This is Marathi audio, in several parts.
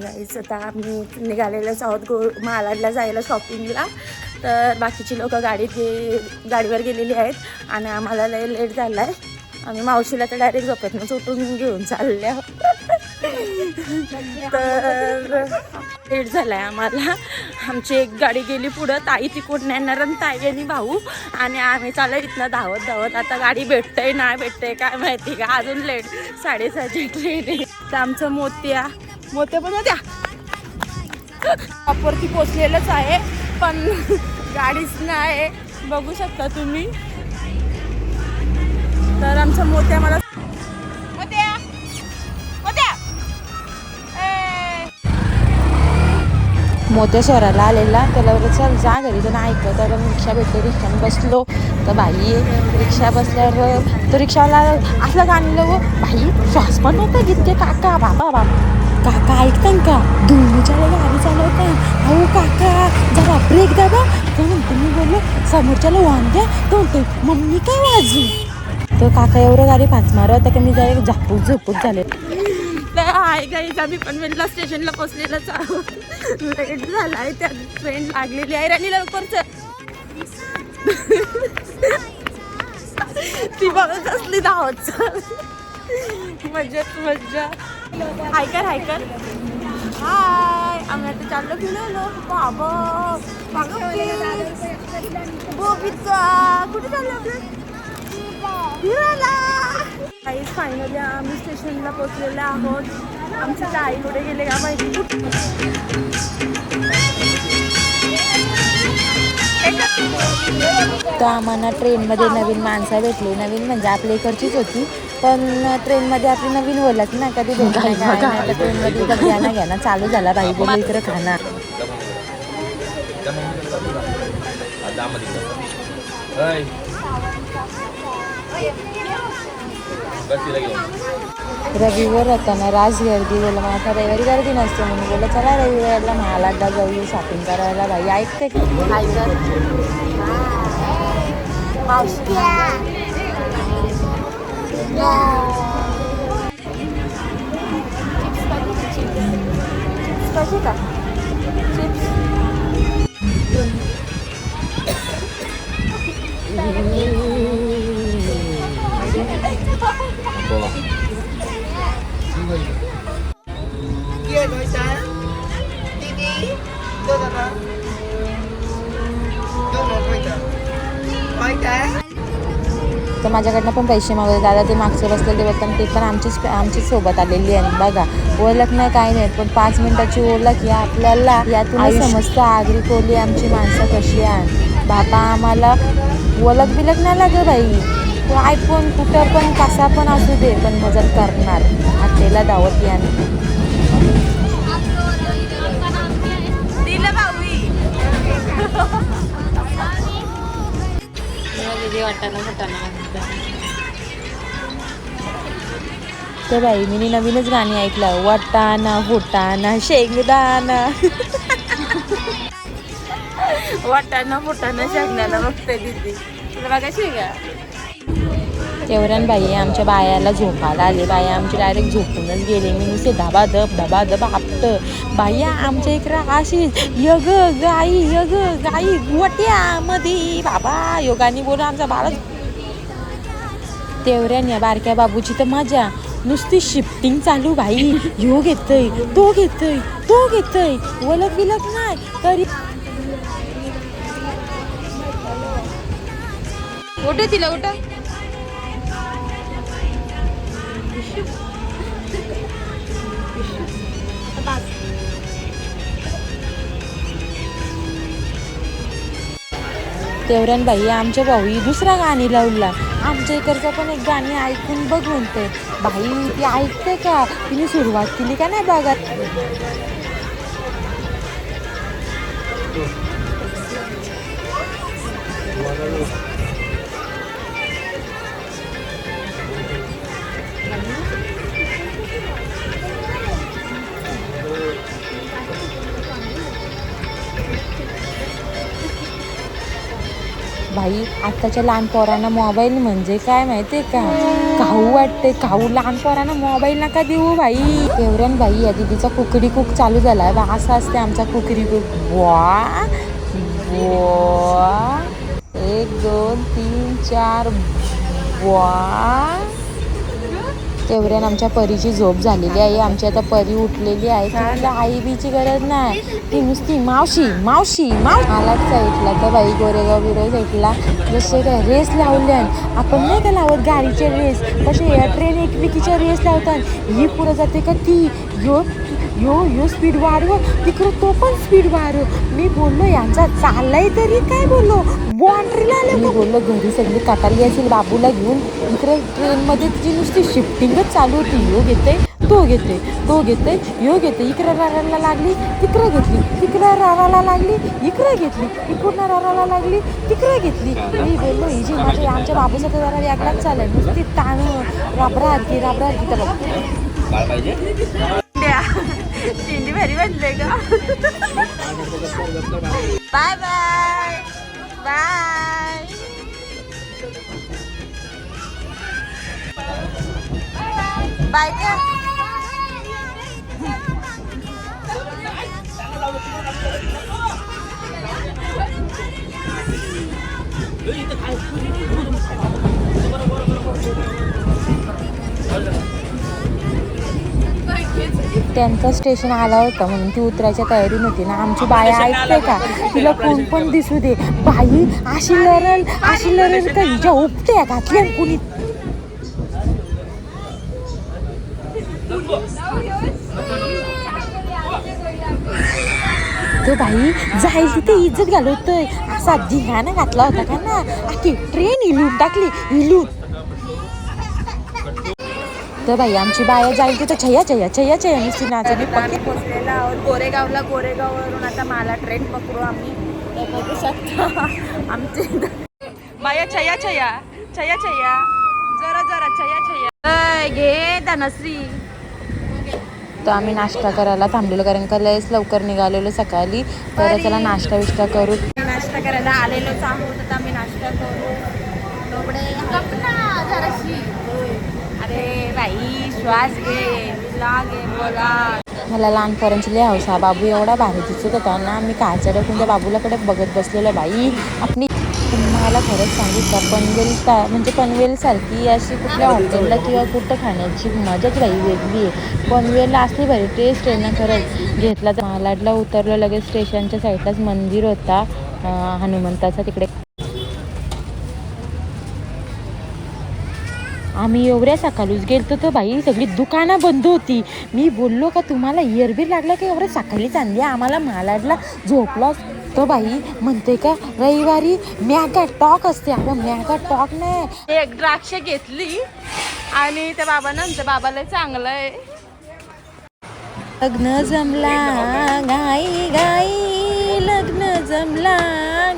गाईच आता आम्ही निघालेलोच आहोत गो मालाडला जायला शॉपिंगला तर बाकीची लोक गाडीत गे गाडीवर गेलेली आहेत आणि आम्हाला लय लेट झाला आहे आम्ही मावशीला तर डायरेक्ट झोपेतनं उठून घेऊन चालले आहोत तर लेट झाला आहे आम्हाला. आमची एक गाडी गेली पुढं. ताई तिकडून येणार आणि ताई आणि भाऊ. आणि आम्ही चाललो इथनं धावत धावत. आता गाडी भेटतंय नाही भेटतंय काय माहिती का? अजून लेट साडेसहाची ट्रेन आहे. तर आमचं मोत्या मोत्या पण होत्या. टॉपवरती पोचलेलंच आहे पण गाडीच नाही. बघू शकता तुम्ही. तर आमच्या मोत्या मला मोत्या! मोत्या! मोत्या शहराला आलेला. त्याला बरं चल जा घरी तर नाही ऐकत तर रिक्षा भेटते रिक्षाने बसलो. तर बाई रिक्षा बसल्यावर तो रिक्षावाला असलं गाणलं व बाई श्वास पण नव्हता घेते काका बाबा बाबा. काका ऐकतान का? धुळीच्याला गाडी चालवता अहो काका जरा ब्रेक दाबा तर म्हणतो मी बोललो समोरच्याला वाहन द्या. तर म्हणतो मम्मी काय वाजू तर काका एवढं गाडी पाच मार होता की मी जरा झापूक झोपूक झाले तर आहे गाईज आम्ही पनवेलला स्टेशनला पोचलेलंच आहोत. लेट झाला आहे त्या ट्रेन लागलेली आहे. राणी लवकरच? ती बघत असली धावत चल मज्जाच मज्जा. हायकर हायकर हाय आम्ही आता चाललो फिरवलो बाबा. बोबीचा कुठे चाललो फिरायला. काहीच फायनली आम्ही स्टेशनला पोचलेलो आहोत. आमचे आई कुठे गेले का माहिती? तर आम्हाला ट्रेनमध्ये नवीन माणसं भेटली. नवीन म्हणजे आपल्या इकडचीच होती. पण ट्रेनमध्ये आपली नवीन ओळख ना कधी नाही काय. तर ट्रेनमध्ये इथं घ्या ना घ्या ना चालू झाला बाई बोलू इकडं खाणार रविवार होता ना राज गर्दी बोला मग आता रविवारी गर्दी नसते म्हणून बोला चला रविवारला महालाडला जाऊया शॉपिंग करायला बाई ऐकते की कशी का चिप्स माझ्याकडनं पण पैसे मागवले. दादा ते मागचे बसलेले बघताना ते पण आमचीच आमचीच सोबत आलेली आहे बघा ओळख नाही काय नाही. पण पाच मिनिटाची ओळख या आपल्याला. यातून समजतं आगरी कोली आमची माणसं कशी आहे बाबा आम्हाला ओळख बिलक नाही लाग बाई. तो आयफोन कुठं पण कसा पण असू दे पण मदत करणार. आतेला दावत या दिलं तर बाई मी नवीनच गाणी ऐकलं वटाना होटाना शेंगदाना वाटाणा फुटाणा शेंगदाणा बघते दिदी. तुला बघायची का? तेवढ्यान बाई आमच्या बायाला झोपायला आले. बाया आमची डायरेक्ट झोपूनच गेले. मी नुसते धबा धब धबा धब आपटं. बाया आमच्या इकडं अशीच यग गाई यग गाई गोट्यामध्ये बाबा. योगानी बोलू आमचा बाळच तेवऱ्याने बारक्या बाबूची तर मजा. नुसती शिफ्टिंग चालू भाई ह्यो घेतय तो घेतय तो घेतय. वलक बिलक नाही तरी कुठे तिला कुठं तेवढ्यान बाई आमच्या भाऊ दुसरा गाणी लावला. आमच्या इकडचं पण एक गाणी ऐकून बघ म्हणते बाई ती ऐकते का? तिने सुरुवात केली का नाही बघा भाई आत्ताच्या लहान पोरांना मोबाईल म्हणजे काय माहितीये का? खाऊ वाटते खाऊ लहान पोरांना मोबाईल नका देऊ भाई. एवढ्यान भाई या दिदीचा कुकडी कुक चालू झालाय. बा असा असते आमचा कुकडी कुक वा वा. एक दोन तीन चार. वा. तेवढ्यानं आमच्या परीची झोप झालेली आहे. आमची आता परी उठलेली आहे. तिला आई बीची गरज नाही. ती नुसती मावशी मावशी माव मलाच ऐकला तर बाई गोरेगाव बिरो ऐकला जसे काय रेस लावल्यान. आपण नाही का लावत गाडीचे रेस? कसे या ट्रेन एकमेकीच्या रेस लावतात ही पुरं जाते का ती? यो यो यो स्पीड वाढव. तिकडं तो पण स्पीड वाढव. मी बोललो यांचा चाललाय तरी काय बोललो? बाउंड्रीला आलं मी बोललो घरी सगळी काटाली असेल बाबूला घेऊन. इकडे ट्रेनमध्ये तिची नुसती शिफ्टिंगच चालू होती यो घेते तो घेते तो घेते यो घेते. इकडे राराला लागली तिकडे घेतली. तिकडे राराला लागली इकडे घेतली. इकडनं राराला लागली तिकडे घेतली. मी बोललो ही जी माझ्या आमच्या बाबूचा तर जरा वेगळाच चालय नुसती ताण राबरा की राबरा की तर काय पाहिजे चिंडी भारी वाटले का बाय बाय बाय बाय का त्यांचं स्टेशन आला होता म्हणून ती उतरायच्या तयारी नव्हती ना आमची बाई ऐकते का? तिला कोण पण दिसू दे. बाई अशी लरल अशी लरल का? हिच्या उपट्या घातल्या कुणी तो बाई जाईल तिथे इज्जत घालवतोय. असा धिंगाणा घातला होता का ना? अख्खी ट्रेन इलून टाकली. इलून तर बाई. आमची बाया जाईल तिथं. छया छया छया छया. नुसती नाचणी पक्की पोचलेला आहोत. गोरेगावला गोरेगाववरून आता मला ट्रेन पकडू आम्ही. बघू शकता. आमची बाया छया छया. छया छया. जरा जरा. छया छया. घे धनश्री. तर आम्ही नाश्ता करायला थांबलेलो कारण का लयच लवकर निघालेलो सकाळी. तर चला नाश्ता विष्टा करू. नाश्ता करायला आलेलोच आहोत. आता आम्ही नाश्ता करू. बाई श्वास घे बोला. मला लहानपर्यंत लय हौसा बाबू एवढा भारी दिसत होता ना मी काच्या कोणत्या त्या बाबूलाकडे बघत बसलेलो बाई. आपली मला खरंच सांगितलं पनवेल ता म्हणजे पनवेलसारखी अशी कुठल्या हॉटेलला किंवा कुठं खाण्याची मजाच राही वेगळी आहे. पनवेलला असली भारी टेस्ट आहे ना खरंच. घेतला तर मालाडला उतरलं लगेच स्टेशनच्या साईडलाच मंदिर होता हनुमंताचा तिकडे आम्ही एवढ्या सकाळीच गेलतो तर बाई सगळी दुकानं बंद होती. मी बोललो का तुम्हाला इयरबीर लागला की? एवढं सकाळीच आणली आम्हाला मालाडला झोपला तो बाई. म्हणते का रविवारी मॅगा टॉक असते. आपण मॅगा टॉक नाही. एक द्राक्ष घेतली आणि त्या बाबानं आमच्या बाबाला चांगलं आहे. लग्न जमला गाई गाई लग्न जमला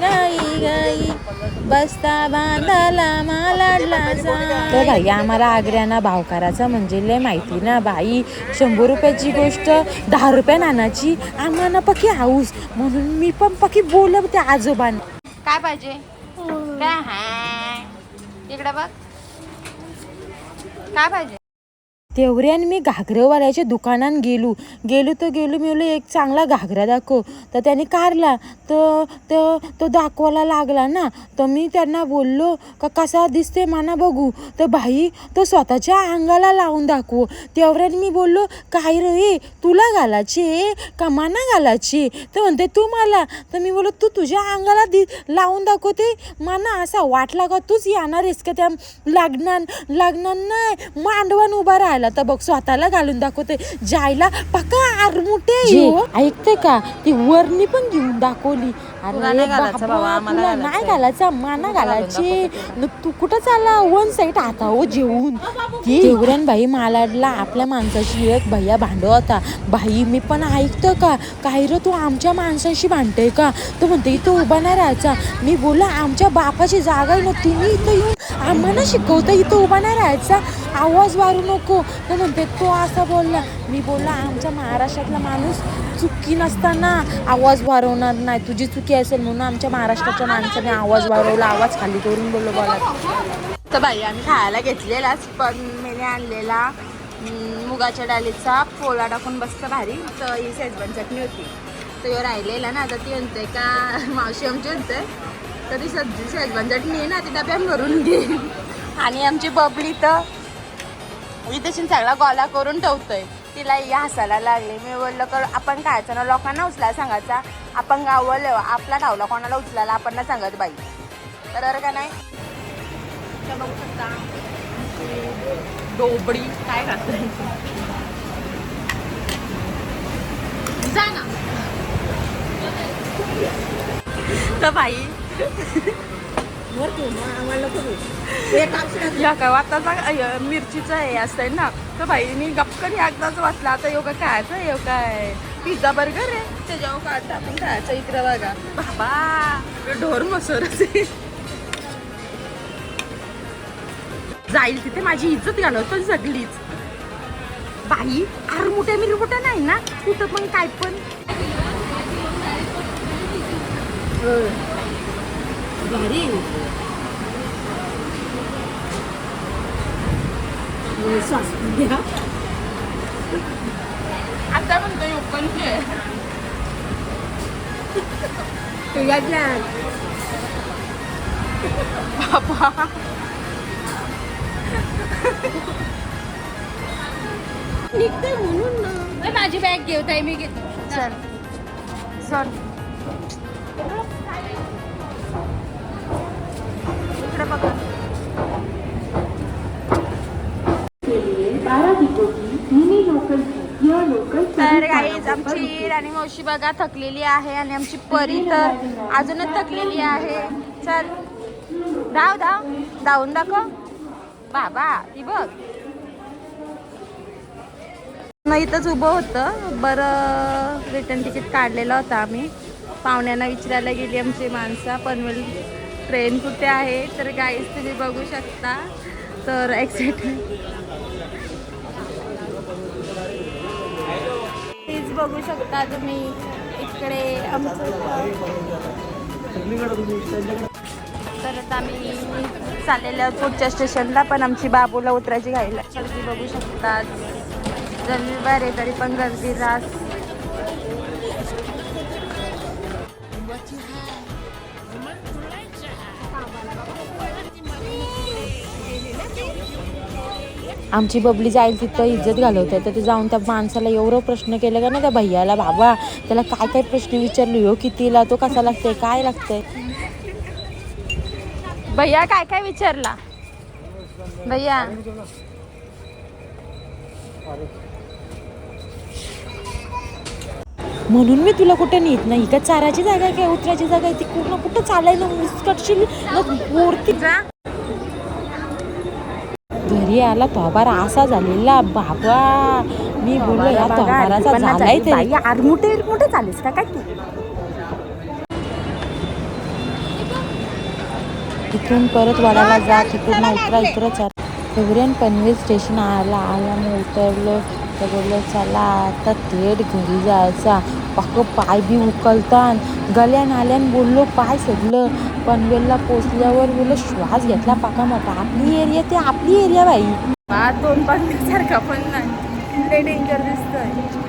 गाई गाई बसता बांधाला मालाडला तर भाई आम्हाला आग्र्याना भावकाराचा म्हणजे लय माहिती ना बाई. शंभर रुपयाची गोष्ट दहा रुपया नानाची. आम्हाला पकी हाऊस. म्हणून मी पण पकी बोलत त्या आजोबांना. काय पाहिजे? काय हाय? इकडे बघ. काय पाहिजे? तेवढ्यान मी घागरवाल्याच्या दुकानात गेलो. गेलो तर गेलो मी बोललो एक चांगला घागरा दाखव. तर त्याने कारला तर तो तो दाखवायला लागला ना. तर मी त्यांना बोललो का कसा दिसते माना बघू. तर भाई तो स्वतःच्या अंगाला लावून दाखव. तेवढ्याने मी बोललो काय रे तुला घालायचे का माना घालायचे? तर म्हणते तू मला. तर मी बोललो तू तुझ्या अंगाला दि लावून दाखवते माना असा वाटला का तूच येणार आहेस का त्या लागणार लागणार नाही मांडवण उभा राहिला तर बघ स्वतःला घालून दाखवते जायला पक्का आरमुटे ऐकते का? ती वरणी पण घेऊन दाखवली. अरे तुला नाही घालायचा माना घालायची तू कुठं चालला? वन साईड आता हो जेवून. तेवढ्यान बाई मालाडला आपल्या माणसाशी एक भैया भांड होता बाई मी पण ऐकतं का? काय रे तू आमच्या माणसाशी भांडते का? तो म्हणते इथं उभा नाही राहायचा. मी बोला आमच्या बापाची जागा आहे ना तुम्ही इथं येऊन आम्हाला शिकवता इथं उभा नाही राहायचा. आवाज वारू नको. तर म्हणते तो असा बोलला. मी बोलला आमच्या महाराष्ट्रातला माणूस चुकी नसताना आवाज वारवणार नाही. तुझी चुकी असेल म्हणून आमच्या महाराष्ट्राच्या माणसाने आवाज वारवला. आवाज खाली करून बोललो बोला. तर बाई आम्ही खायला घेतलेलाच पण मी आणलेला मुगाच्या डालीचा पोळा टाकून बसतं भारी. तर ही शेजवान चटणी होती. तर राहिलेला ना आता ती म्हणते का मावशी आमची म्हणते तर ती सब्जी शेजवान चटणी आहे ना ती डब्यात भरून घे. आणि आमची बबली तर मी तशी सगळा गोला करून ठेवतोय. तिला ही हसायला लागली. मी बोललो कर आपण खायचं ना लोकांना उचलायला सांगायचा. आपण गावलं आपला ठावला कोणाला उचलायला आपण ना सांगत बाई. तर बरं का नाही? तर बघू शकता डोबडी काय खातोय जा ना. तर बाई या काय आता अय, मिरचीचं हे आहे ना. तर बाई मी गपकन एकदाच वाचला. आता योगा खायचं यो काय? पिझ्झा बर्गर आहे. त्याच्यावर आता आपण खायचं इकडे बघा. बाबा ढोर मसूर जाईल तिथे माझी इज्जत घालवतो सगळीच. बाई अरे मोठ्या मिरमोठ्या नाही ना? कुठं पण काय पण. भारी आता म्हणतो ओपन बाबा. निघते म्हणून ना. माझी बॅग घेऊ ताई मी घेतो चल. चल. बघा. तर गाईज आमची आणि मावशी बघा थकलेली आहे आणि आमची परी तर अजूनच थकलेली आहे. चल. धाव धाव. धावून दाखव. बाबा ती बघ. इथंच उभं होतं. बरं रिटर्न तिकीट काढलेलं होतं आम्ही. पाहुण्यांना विचारायला गेली आमची माणसं. पनवेल ट्रेन कुठे आहे? तर गाईज तुम्ही बघू शकता. तर एक्साइटेड बघू शकता तुम्ही इकडे आमचं तर आता आम्ही चाललेल्या पुढच्या स्टेशनला पण आमची बाबूला उतरायची घाईला गर्दी बघू शकतात. रविवार आहे तरी पण गर्दी रास. आमची बबली जाईल तिथं इज्जत घालवते. तर ते जाऊन त्या माणसाला एवढं प्रश्न केलं का ना त्या भैयाला? बाबा त्याला काय काय प्रश्न विचारले? हो कितीला? तो कसा लागतोय? काय लागतंय? भैया काय काय विचारला? भैया. म्हणून मी तुला कुठे नेत नाही. का चाराची जागा आहे काय उतरायची जागा आहे? ती पूर्ण कुठं चालायला मुस्कटशील. वरती जा. घरी आला तोबार असा झालेला बाबा मी बोललो या तोबाराचा झालाय तरी आरमुटे मोठे चालेस का काय तू? इथून परत वाड्याला जा तिथून उतरा इकडं चाल. एवढ्यान पनवेल स्टेशन आला आला मग उतरलो तर बोललो चला आता थेट घरी जायचा. पक्क पाय बी उकलतान. गल्यान आल्यान बोललो पाय सगळं पनवेलला पोचल्यावर मुलं श्वास घेतला पाका मोठा आपली एरिया ते आपली एरिया बाई. दोन पाच सारखा पण नाही. डेंजर दिसतंय.